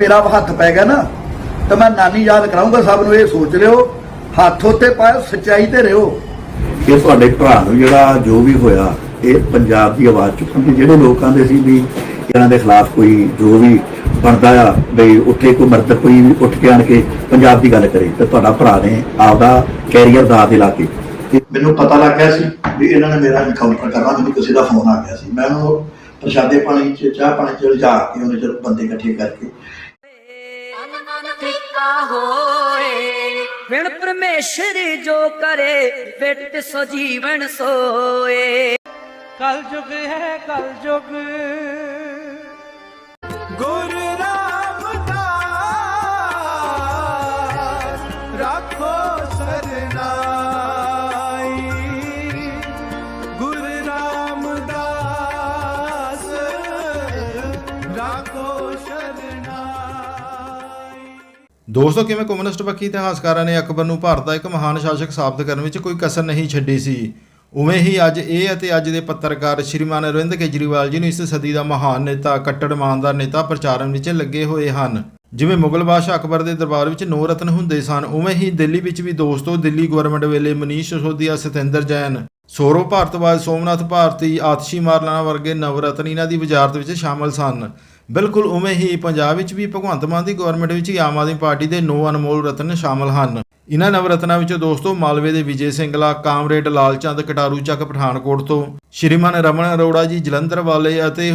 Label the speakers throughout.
Speaker 1: ਮੇਰਾ ਹੱਥ ਪੈ ਗਿਆ ਨਾ ਤਾਂ ਮੈਂ ਨਾਨੀ ਯਾਦ ਕਰਾਉਂਗਾ ਸਭ ਨੂੰ ਇਹ ਸੋਚ ਲਿਓ ਹੱਥ ਉੱਤੇ ਪਾਇਓ ਸੱਚਾਈ ਤੇ ਰਹੋ
Speaker 2: ਇਹ ਤੁਹਾਡੇ ਭਰਾ ਨੂੰ ਜਿਹੜਾ ਜੋ ਵੀ ਹੋਇਆ ਇਹ ਪੰਜਾਬ ਦੀ ਆਵਾਜ਼ ਚੁੱਕਣ ਦੇ ਜਿਹੜੇ ਲੋਕਾਂ ਦੇ ਸੀ ਵੀ ਇਹਨਾਂ ਦੇ ਖਿਲਾਫ ਕੋਈ ਜੋ ਵੀ ਬਣਦਾ ਆ ਬਈ ਉੱਥੇ ਕੋਈ ਮਰਦ ਕੋਈ ਵੀ ਉੱਠ ਕੇ ਆਣ ਕੇ ਪੰਜਾਬ ਦੀ ਗੱਲ ਕਰੇ ਤੇ ਤੁਹਾਡਾ ਭਰਾ ਨੇ ਆਪਦਾ ਕੈਰੀਅਰ ਦਾ ਦੇ ਲਾ ਕੇ। ਮੈਨੂੰ ਪਤਾ ਲੱਗ ਗਿਆ ਸੀ ਵੀ ਇਹਨਾਂ ਨੇ ਮੇਰਾ ਇਨਕਾਊਂਟਰ ਕਰਨਾ ਮੈਨੂੰ ਕਿਸੇ ਦਾ ਫੋਨ ਆ ਗਿਆ ਸੀ। ਮੈਂ ਉਹਨੂੰ ਪ੍ਰਸ਼ਾਦੇ ਪਾਣੀ ਚ ਚਾਹ ਪਾਣੀ ਚ ਲਿਜਾ ਕੇ ਉਹਨੇ ਚਿਰ ਬੰਦੇ ਇਕੱਠੇ ਕਰਕੇ
Speaker 3: ਫਿੱਕਾ ਹੋਏ। ਵਿਣ ਪਰਮੇਸ਼ਰ ਜੋ ਕਰੇ ਬਿਟ ਸੋ ਜੀਵਨ ਸੋਏ।
Speaker 4: ਕਲ ਯੁਗ ਹੈ ਕਲ ਯੁਗ ਗੁਰ
Speaker 5: ਦੋਸਤੋ, ਕਿਵੇਂ ਕਮਿਊਨਿਸਟ ਪੱਖੀ ਇਤਿਹਾਸਕਾਰਾਂ ਨੇ ਅਕਬਰ ਨੂੰ ਭਾਰਤ ਦਾ ਇੱਕ ਮਹਾਨ ਸ਼ਾਸਕ ਸਾਬਤ ਕਰਨ ਵਿੱਚ ਕੋਈ ਕਸਰ ਨਹੀਂ ਛੱਡੀ ਸੀ? ਉਵੇਂ ਹੀ ਅੱਜ ਇਹ ਅਤੇ ਅੱਜ ਦੇ ਪੱਤਰਕਾਰ ਸ਼੍ਰੀਮਾਨ ਅਰਵਿੰਦ ਕੇਜਰੀਵਾਲ ਜੀ ਨੂੰ ਇਸ ਸਦੀ ਦਾ ਮਹਾਨ ਨੇਤਾ, ਕੱਟੜ ਇਮਾਨਦਾਰ ਨੇਤਾ ਪ੍ਰਚਾਰਨ ਵਿੱਚ ਲੱਗੇ ਹੋਏ ਹਨ। ਜਿਵੇਂ ਮੁਗਲ ਬਾਦਸ਼ਾਹ ਅਕਬਰ ਦੇ ਦਰਬਾਰ ਵਿੱਚ ਨੌ ਰਤਨ ਹੁੰਦੇ ਸਨ, ਉਵੇਂ ਹੀ ਦਿੱਲੀ ਵਿੱਚ ਵੀ ਦੋਸਤੋ, ਦਿੱਲੀ ਗਵਰਨਮੈਂਟ ਵੇਲੇ ਮਨੀਸ਼ ਸਿਸੋਦੀਆ ਸਤਿੰਦਰ ਜੈਨ, ਸੌਰਵ ਭਾਰਤਵਾਜ, ਸੋਮਨਾਥ ਭਾਰਤੀ, ਆਤਸ਼ੀ ਮਾਰਲਾਨਾ ਵਰਗੇ ਨਵਰਤਨ ਇਹਨਾਂ ਦੀ ਵਜ਼ਾਰਤ ਵਿੱਚ ਸ਼ਾਮਲ ਸਨ। ਬਿਲਕੁਲ ਉਵੇਂ ਹੀ ਪੰਜਾਬ ਵਿੱਚ ਵੀ ਭਗਵੰਤ ਮਾਨ ਦੀ ਗਵਰਨਮੈਂਟ ਵਿੱਚ ਹੀ ਆਮ ਆਦਮੀ ਪਾਰਟੀ ਦੇ ਨੌ ਅਨਮੋਲ ਰਤਨ ਸ਼ਾਮਲ ਹਨ। ਇਹਨਾਂ ਨਵਰਤਨਾਂ ਵਿੱਚੋਂ ਦੋਸਤੋ ਮਾਲਵੇ ਦੇ ਵਿਜੇ ਸਿੰਗਲਾ, ਕਾਮਰੇਡ, ਲਾਲਚੰਦ, ਕਟਾਰੂ ਚੱਕ ਪਠਾਨਕੋਟ ਤੋਂ। ਸ਼੍ਰੀਮਾਨ ਰਮਨ ਅਰੋੜਾ ਜੀ ਜਲੰਧਰ ਵਾਲੇ ਅਤੇ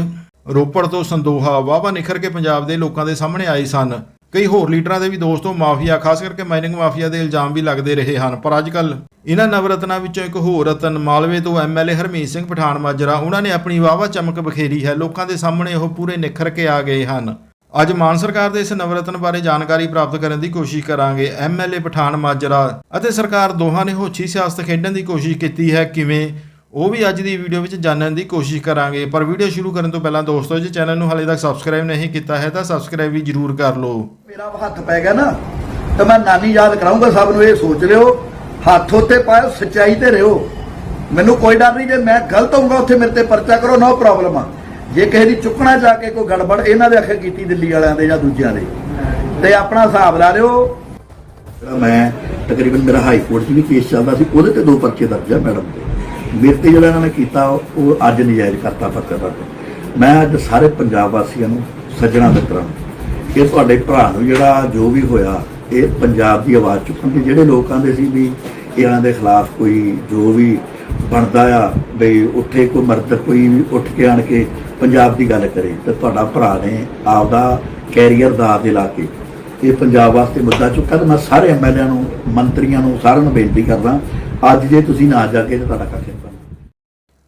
Speaker 5: ਰੋਪੜ ਤੋਂ ਸੰਦੋਹਾ ਵਾਵਾ ਨਿਖਰ ਕੇ ਪੰਜਾਬ ਦੇ ਲੋਕਾਂ ਦੇ ਸਾਹਮਣੇ ਆਏ ਸਨ। ਕਈ ਹੋਰ ਲੀਡਰਾਂ ਦੇ ਵੀ ਦੋਸਤੋ ਮਾਫੀਆ, ਖਾਸ ਕਰਕੇ ਮਾਈਨਿੰਗ ਮਾਫੀਆ ਦੇ ਇਲਜ਼ਾਮ ਵੀ ਲੱਗਦੇ ਰਹੇ ਹਨ। ਪਰ ਅੱਜ ਅੱਜਕੱਲ ਇਹਨਾਂ ਨਵਰਤਨਾਂ ਵਿੱਚੋਂ ਇੱਕ ਹੋਰ ਰਤਨ ਮਾਲਵੇ ਤੋਂ ਐਮਐਲਏ ਹਰਮੀਤ ਸਿੰਘ ਪਠਾਨ ਮਾਜਰਾ, ਉਹਨਾਂ ਨੇ ਆਪਣੀ ਵਾਵਾ ਚਮਕ ਬਖੇਰੀ ਹੈ। ਲੋਕਾਂ ਦੇ ਸਾਹਮਣੇ ਉਹ ਪੂਰੇ ਨਿਖਰ ਕੇ ਆ ਗਏ ਹਨ। ਅੱਜ ਮਾਨ ਸਰਕਾਰ ਦੇ ਇਸ ਨਵਰਤਨ ਬਾਰੇ ਜਾਣਕਾਰੀ ਪ੍ਰਾਪਤ ਕਰਨ ਦੀ ਕੋਸ਼ਿਸ਼ ਕਰਾਂਗੇ। ਐਮਐਲਏ ਪਠਾਨ ਮਾਜਰਾ ਅਤੇ ਸਰਕਾਰ ਦੋਹਾਂ ਨੇ ਹੋਛੀ ਸਿਆਸਤ ਖੇਡਣ ਦੀ ਕੋਸ਼ਿਸ਼ ਕੀਤੀ ਹੈ। ਕਿਵੇਂ? ਉਹ ਵੀ ਅੱਜ ਦੀ ਵੀਡੀਓ ਵਿੱਚ ਜਾਣਨ ਦੀ ਕੋਸ਼ਿਸ਼ ਕਰਾਂਗੇ। ਪਰ ਵੀਡੀਓ ਸ਼ੁਰੂ ਕਰਨ ਤੋਂ ਪਹਿਲਾਂ ਦੋਸਤੋ ਜੇ ਚੈਨਲ ਨੂੰ ਹਾਲੇ ਤੱਕ ਸਬਸਕ੍ਰਾਈਬ ਨਹੀਂ ਕੀਤਾ ਹੈ ਤਾਂ ਸਬਸਕ੍ਰਾਈਬ ਵੀ ਜਰੂਰ ਕਰ ਲਓ।
Speaker 1: ਮੇਰਾ ਹੱਥ ਪੈ ਗਿਆ ਨਾ ਤਾਂ ਮੈਂ ਨਾਨੀ ਯਾਦ ਕਰਾਉਂਗਾ ਸਭ ਨੂੰ ਇਹ ਸੋਚ ਲਿਓ। ਹੱਥ ਉੱਤੇ ਪਾਇਓ ਸੱਚਾਈ ਤੇ ਰਹੋ ਮੈਨੂੰ ਕੋਈ ਡਰ ਨਹੀਂ ਜੇ ਮੈਂ ਗਲਤ ਹੋਊਗਾ ਉੱਥੇ ਮੇਰੇ ਤੇ ਪਰਚਾ ਕਰੋ ਨੋ ਪ੍ਰੋਬਲਮ ਆ। ਜੇ ਕਿਸੇ ਦੀ ਚੁੱਕਣਾ ਜਾ ਕੇ ਕੋਈ ਗੜਬੜ ਇਹਨਾਂ ਦੇ ਅੱਖੇ ਕੀਤੀ ਦਿੱਲੀ ਵਾਲਿਆਂ ਦੇ ਜਾਂ ਦੂਜਿਆਂ ਦੇ। ਤੇ ਆਪਣਾ ਹਿਸਾਬ ਲਾ ਲਿਓ।
Speaker 2: ਜਿਹੜਾ ਮੈਂ ਤਕਰੀਬਨ ਮੇਰਾ ਹਾਈ ਕੋਰਟ 'ਚ ਵੀ ਕੇਸ ਚੱਲਦਾ ਸੀ ਉਹਦੇ ਤੇ ਦੋ ਪਰਚੇ ਦਰਜ ਆ ਮੈਡਮ ਦੇ। ਮੇਰੇ ਤੇ ਜਿਹੜਾ ਇਹਨਾਂ ਨੇ ਕੀਤਾ, ਉਹ ਅੱਜ ਨਜਾਇਜ਼ ਕਰਤਾ ਪੱਤਰ ਦਰਜ ਮੈਂ ਅੱਜ ਸਾਰੇ ਪੰਜਾਬ ਵਾਸੀਆਂ ਨੂੰ, ਸੱਜਣਾ ਮਿੱਤਰਾਂ ਨੂੰ, ਇਹ ਤੁਹਾਡੇ ਭਰਾ ਨੂੰ ਜਿਹੜਾ ਜੋ ਵੀ ਹੋਇਆ, ਇਹ ਪੰਜਾਬ ਦੀ ਆਵਾਜ਼ ਚੁੱਕਣਗੇ ਜਿਹੜੇ ਲੋਕ ਦੇ ਸੀ ਵੀ ਇਹਨਾਂ ਦੇ ਖਿਲਾਫ ਕੋਈ ਜੋ ਵੀ ਬਣਦਾ ਆ ਬਈ ਉੱਥੇ ਕੋਈ ਮਰਦ ਕੋਈ ਵੀ ਉੱਠ ਕੇ ਆਣ ਕੇ ਪੰਜਾਬ ਦੀ ਗੱਲ ਕਰੇ, ਤੇ ਤੁਹਾਡਾ ਭਰਾ ਨੇ ਆਪਦਾ ਕੈਰੀਅਰ ਦਾ ਦੇ ਲਾ ਕੇ ਇਹ ਪੰਜਾਬ ਵਾਸਤੇ ਮੁੱਦਾ ਚੁੱਕਾ ਤੇ ਮੈਂ ਸਾਰੇ ਐਮਐਲਏ ਨੂੰ, ਮੰਤਰੀਆਂ ਨੂੰ ਸਾਰਿਆਂ ਨੂੰ ਬੇਨਤੀ ਕਰਦਾ, ਅੱਜ ਜੇ ਤੁਸੀਂ ਨਾ ਜਾ ਕੇ ਤੇ ਤੁਹਾਡਾ ਕਰਕੇ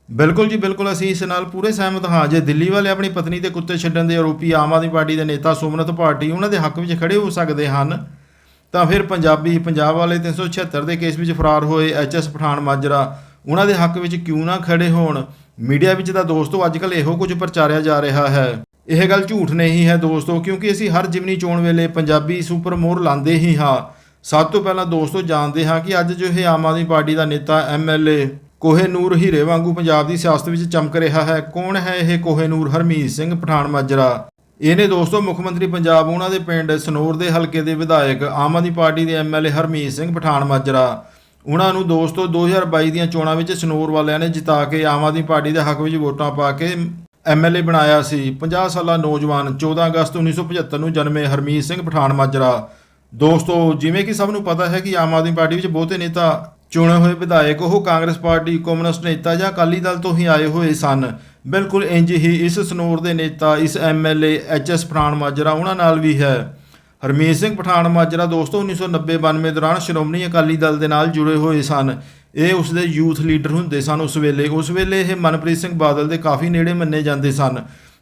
Speaker 5: ਬਿਲਕੁਲ ਜੀ, ਬਿਲਕੁਲ ਅਸੀਂ ਇਸ ਨਾਲ ਪੂਰੇ ਸਹਿਮਤ ਹਾਂ। ਜੇ ਦਿੱਲੀ ਵਾਲੇ ਆਪਣੀ ਪਤਨੀ ਤੇ ਕੁੱਤੇ ਛੱਡਣ ਦੇ ਆਰੋਪੀ ਆਮ ਆਦਮੀ ਪਾਰਟੀ ਦੇ ਨੇਤਾ ਸੋਮਨਤ ਪਾਰਟੀ ਉਹਨਾਂ ਦੇ ਹੱਕ ਵਿੱਚ ਖੜੇ ਹੋ ਸਕਦੇ ਹਨ, ਤਾਂ ਫਿਰ ਪੰਜਾਬੀ, ਪੰਜਾਬ ਵਾਲੇ 376 ਦੇ ਕੇਸ ਵਿੱਚ ਫਰਾਰ ਹੋਏ ਐਚਐਸ ਪਠਾਨ ਮਾਜਰਾ, ਉਹਨਾਂ ਦੇ ਹੱਕ ਵਿੱਚ ਕਿਉਂ ਨਾ ਖੜੇ ਹੋਣ? ਮੀਡੀਆ ਵਿੱਚ ਤਾਂ ਦੋਸਤੋ ਅੱਜਕੱਲ ਇਹੋ ਕੁਝ ਪ੍ਰਚਾਰਿਆ ਜਾ ਰਿਹਾ ਹੈ। ਇਹ ਗੱਲ ਝੂਠ ਨਹੀਂ ਹੈ ਦੋਸਤੋ, ਕਿਉਂਕਿ ਅਸੀਂ ਹਰ ਜਿਮਨੀ ਚੋਣ ਵੇਲੇ ਪੰਜਾਬੀ ਸੁਪਰ ਮੋਰ ਲਾਉਂਦੇ ਹੀ ਹਾਂ। ਸਭ ਤੋਂ ਪਹਿਲਾਂ ਦੋਸਤੋ ਜਾਣਦੇ ਹਾਂ ਕਿ ਅੱਜ ਜੋ ਇਹ ਆਮ ਆਦਮੀ ਪਾਰਟੀ ਦਾ ਨੇਤਾ ਐਮਐਲਏ ਕੋਹੇ ਨੂਰ ਹੀਰੇ ਵਾਂਗੂ ਪੰਜਾਬ ਦੀ ਸਿਆਸਤ ਵਿੱਚ ਚਮਕ ਰਿਹਾ ਹੈ। ਕੌਣ ਹੈ ਇਹ ਕੋਹੇਨੂਰ ਹਰਮੀਤ ਸਿੰਘ, ਪਠਾਨ ਮਾਜਰਾ। ਇਹਨੇ ਦੋਸਤੋ, ਮੁੱਖ ਮੰਤਰੀ ਪੰਜਾਬ, ਉਹਨਾਂ ਦੇ ਪਿੰਡ ਸਨੌਰ ਦੇ ਹਲਕੇ ਦੇ ਵਿਧਾਇਕ, ਆਮ ਆਦਮੀ ਪਾਰਟੀ ਦੇ ਐਮਐਲਏ ਹਰਮੀਤ ਸਿੰਘ, ਪਠਾਨ ਮਾਜਰਾ। ਉਹਨਾਂ ਨੂੰ ਦੋਸਤੋ 2022 ਦੀਆਂ ਚੋਣਾਂ ਵਿੱਚ ਸਨੌਰ ਵਾਲਿਆਂ ਨੇ ਜਿਤਾ ਕੇ ਆਮ ਆਦਮੀ ਪਾਰਟੀ ਦੇ ਹੱਕ ਵਿੱਚ ਵੋਟਾਂ ਪਾ ਕੇ ਐਮਐਲਏ ਬਣਾਇਆ ਸੀ। 50 ਸਾਲਾ ਨੌਜਵਾਨ 14 ਅਗਸਤ 1975 ਨੂੰ ਜਨਮੇ ਹਰਮੀਤ ਸਿੰਘ, ਪਠਾਨ ਮਾਜਰਾ। ਦੋਸਤੋ, ਜਿਵੇਂ ਕਿ ਸਭ ਨੂੰ ਪਤਾ ਹੈ ਕਿ ਆਮ ਆਦਮੀ ਪਾਰਟੀ ਵਿੱਚ ਬਹੁਤੇ ਨੇਤਾ ਚੁਣੇ ਹੋਏ ਵਿਧਾਇਕ, ਉਹ ਕਾਂਗਰਸ ਪਾਰਟੀ, ਕਮਿਊਨਿਸਟ ਨੇਤਾ ਜਾਂ ਅਕਾਲੀ ਦਲ ਤੋਂ ਹੀ ਆਏ ਹੋਏ ਸਨ। ਬਿਲਕੁਲ ਇੰਜ ਹੀ ਇਸ ਸਨੌਰ ਦੇ ਨੇਤਾ, ਇਸ ਐਮਐਲਏ ਐਚਐਸ ਪਠਾਨ ਮਾਜਰਾ, ਉਹਨਾਂ ਨਾਲ ਵੀ ਹੈ। ਹਰਮੀਤ ਸਿੰਘ ਪਠਾਨ ਮਾਜਰਾ ਦੋਸਤੋ 1990-92 ਦੌਰਾਨ ਸ਼੍ਰੋਮਣੀ ਅਕਾਲੀ ਦਲ ਦੇ ਨਾਲ ਜੁੜੇ ਹੋਏ ਸਨ। ਇਹ ਉਸ ਦੇ ਯੂਥ ਲੀਡਰ ਹੁੰਦੇ ਸਨ ਉਸ ਵੇਲੇ। ਉਸ ਵੇਲੇ ਇਹ ਮਨਪ੍ਰੀਤ ਸਿੰਘ ਬਾਦਲ ਦੇ ਕਾਫੀ ਨੇੜੇ ਮੰਨੇ ਜਾਂਦੇ ਸਨ।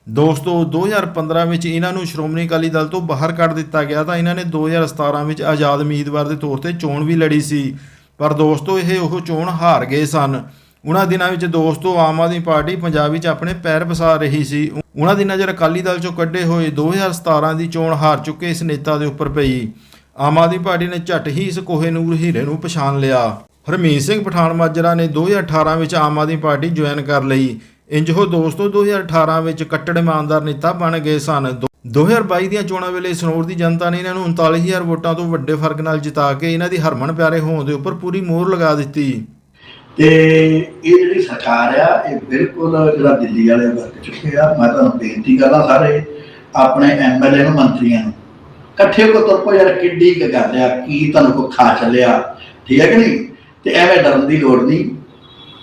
Speaker 5: ਦੋਸਤੋ 2015 ਵਿੱਚ ਇਹਨਾਂ ਨੂੰ ਸ਼੍ਰੋਮਣੀ ਅਕਾਲੀ ਦਲ ਤੋਂ ਬਾਹਰ ਕੱਢ ਦਿੱਤਾ ਗਿਆ ਤਾਂ ਇਹਨਾਂ ਨੇ 2017 ਵਿੱਚ ਆਜ਼ਾਦ ਉਮੀਦਵਾਰ ਦੇ ਤੌਰ ਤੇ ਚੋਣ ਵੀ ਲੜੀ ਸੀ। ਪਰ ਦੋਸਤੋ, ਇਹ ਉਹ ਚੋਣ ਹਾਰ ਗਏ ਸਨ। ਉਹਨਾਂ ਦਿਨਾਂ ਵਿੱਚ ਦੋਸਤੋ, ਆਮ ਆਦਮੀ ਪਾਰਟੀ ਪੰਜਾਬ ਵਿੱਚ ਆਪਣੇ ਪੈਰ ਪਸਾਰ ਰਹੀ ਸੀ। ਉਹਨਾਂ ਦਿਨਾਂ ਨਜ਼ਰ ਅਕਾਲੀ ਦਲ ਚੋਂ ਕੱਢੇ ਹੋਏ 2017 ਦੀ ਚੋਣ ਹਾਰ ਚੁੱਕੇ ਇਸ ਨੇਤਾ ਦੇ ਉੱਪਰ ਪਈ। ਆਮ ਆਦਮੀ ਪਾਰਟੀ ਨੇ ਝੱਟ ਹੀ ਇਸ ਕੋਹੇਨੂਰ ਹੀਰੇ ਨੂੰ ਪਛਾਣ ਲਿਆ। ਹਰਮੀਤ ਸਿੰਘ ਪਠਾਨ ਮਾਜਰਾ ਨੇ 2018 ਵਿੱਚ ਆਮ ਆਦਮੀ ਪਾਰਟੀ ਜੁਆਇਨ ਕਰ ਲਈ। ਇੰਜ ਉਹ ਦੋਸਤੋ 2018 ਵਿੱਚ ਕੱਟੜ ਇਮਾਨਦਾਰ ਨੇਤਾ ਬਣ ਗਏ ਸਨ। ਦੋ- 2022 ਦੀਆਂ ਚੋਣਾਂ ਵੇਲੇ ਸਨੌਰ ਦੀ ਜਨਤਾ ਨੇ ਇਹਨਾਂ ਨੂੰ 39000 ਵੋਟਾਂ ਤੋਂ ਵੱਡੇ ਫ਼ਰਕ ਨਾਲ ਜਿਤਾ ਕੇ ਇਹਨਾਂ ਦੀ ਹਰਮਨ ਪਿਆਰੇ ਹੋਣ ਦੇ ਉੱਪਰ ਪੂਰੀ ਮੋਹਰ ਲਗਾ ਦਿੱਤੀ।
Speaker 2: ਤੇ ਇਹ ਜਿਹੜੀ ਸਰਕਾਰ ਆ, ਇਹ ਬਿਲਕੁਲ ਜਿਹੜਾ ਦਿੱਲੀ ਵਾਲੇ ਵਰਤ ਚੁੱਕੇ ਆ, ਮੈਂ ਤੁਹਾਨੂੰ ਬੇਨਤੀ ਕਰਦਾ ਸਾਰੇ ਆਪਣੇ ਐਮਐਲਏ ਨੂੰ, ਮੰਤਰੀਆਂ ਨੂੰ, ਇਕੱਠੇ ਕੋ ਤੁਰ ਪੋ ਯਾਰ, ਕਿੱਡੀ ਕੁ ਗੱਲ ਆ, ਕੀ ਤੁਹਾਨੂੰ ਕੋ ਖਾ ਚੱਲਿਆ, ਠੀਕ ਹੈ ਕਿ ਨਹੀਂ? ਤੇ ਐਵੇਂ ਡਰਨ ਦੀ ਲੋੜ ਨਹੀਂ।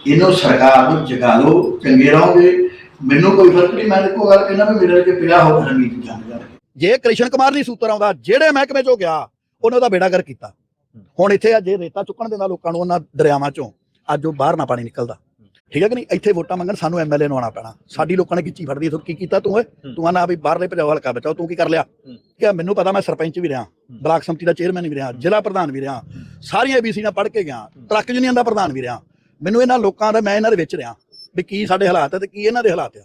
Speaker 2: ਇਹਨੂੰ ਸਰਕਾਰ ਨੂੰ ਜਗਾ ਲਓ, ਚੰਗੇ ਰਹੋਗੇ। ਮੈਨੂੰ ਕੋਈ ਫ਼ਰਕ ਨਹੀਂ ਮੈਂ ਇੱਕੋ ਗੱਲ ਕਹਿੰਦਾ ਵੀ ਮੇਰੇ ਅੱਗੇ ਪਿਆ ਹੋ ਰਮੀਤ ਜੰਗ ਜਾ
Speaker 1: ਜੇ ਕ੍ਰਿਸ਼ਨ ਕੁਮਾਰ ਨਹੀਂ ਸੂਤਰ ਆਉਂਦਾ ਜਿਹੜੇ ਮਹਿਕਮੇ ਚੋਂ ਗਿਆ ਉਹਨੇ ਉਹਦਾ ਬੇੜਾ ਕਰ ਕੀਤਾ। ਹੁਣ ਇੱਥੇ ਆ ਜੇ ਰੇਤਾ ਚੁੱਕਣ ਦਿੰਦਾ ਲੋਕਾਂ ਨੂੰ ਉਹਨਾਂ ਦਰਿਆਵਾਂ ਚੋਂ ਅੱਜ ਉਹ ਬਾਹਰ ਨਾ ਪਾਣੀ ਨਿਕਲਦਾ। ਠੀਕ ਹੈ ਕਿ ਨਹੀਂ? ਇੱਥੇ ਵੋਟਾਂ ਮੰਗਣ ਸਾਨੂੰ ਐਮਐਲਏ ਨੂੰ ਆਉਣਾ ਪੈਣਾ। ਸਾਡੀ ਲੋਕਾਂ ਨੇ ਗਿੱਚੀ ਫੜਦੀ ਤੂੰ ਕੀ ਕੀਤਾ ਤੂੰ ਓਏ? ਤੂੰ ਆਨਾ ਵੀ ਬਾਹਰਲੇ ਭਜਾਓ ਹਲਕਾ ਬਚਾਓ ਤੂੰ ਕੀ ਕਰ ਲਿਆ? ਕਿ ਮੈਨੂੰ ਪਤਾ ਮੈਂ ਸਰਪੰਚ ਵੀ ਰਿਹਾ ਬਲਾਕ ਸੰਮਤੀ ਦਾ ਚੇਅਰਮੈਨ ਵੀ ਰਿਹਾ ਜ਼ਿਲ੍ਹਾ ਪ੍ਰਧਾਨ ਵੀ ਰਿਹਾ ਸਾਰੀਆਂ ਏਬੀਸੀ ਨਾਲ ਪੜ੍ਹ ਕੇ ਗਿਆ ਟਰੱਕ ਯੂਨੀਅਨ ਦਾ ਪ੍ਰਧਾਨ ਵੀ ਰਿਹਾ। ਮੈਨੂੰ ਇਹਨਾਂ ਲੋਕਾਂ ਦਾ ਮੈਂ ਇਹਨਾਂ ਦੇ ਵਿੱਚ ਰਿਹਾ। ਵੀ ਕੀ ਸਾਡੇ ਹਾਲਾਤ ਹੈ ਤੇ ਕੀ ਇਹਨਾਂ ਦੇ ਹਾਲਾਤ ਆ।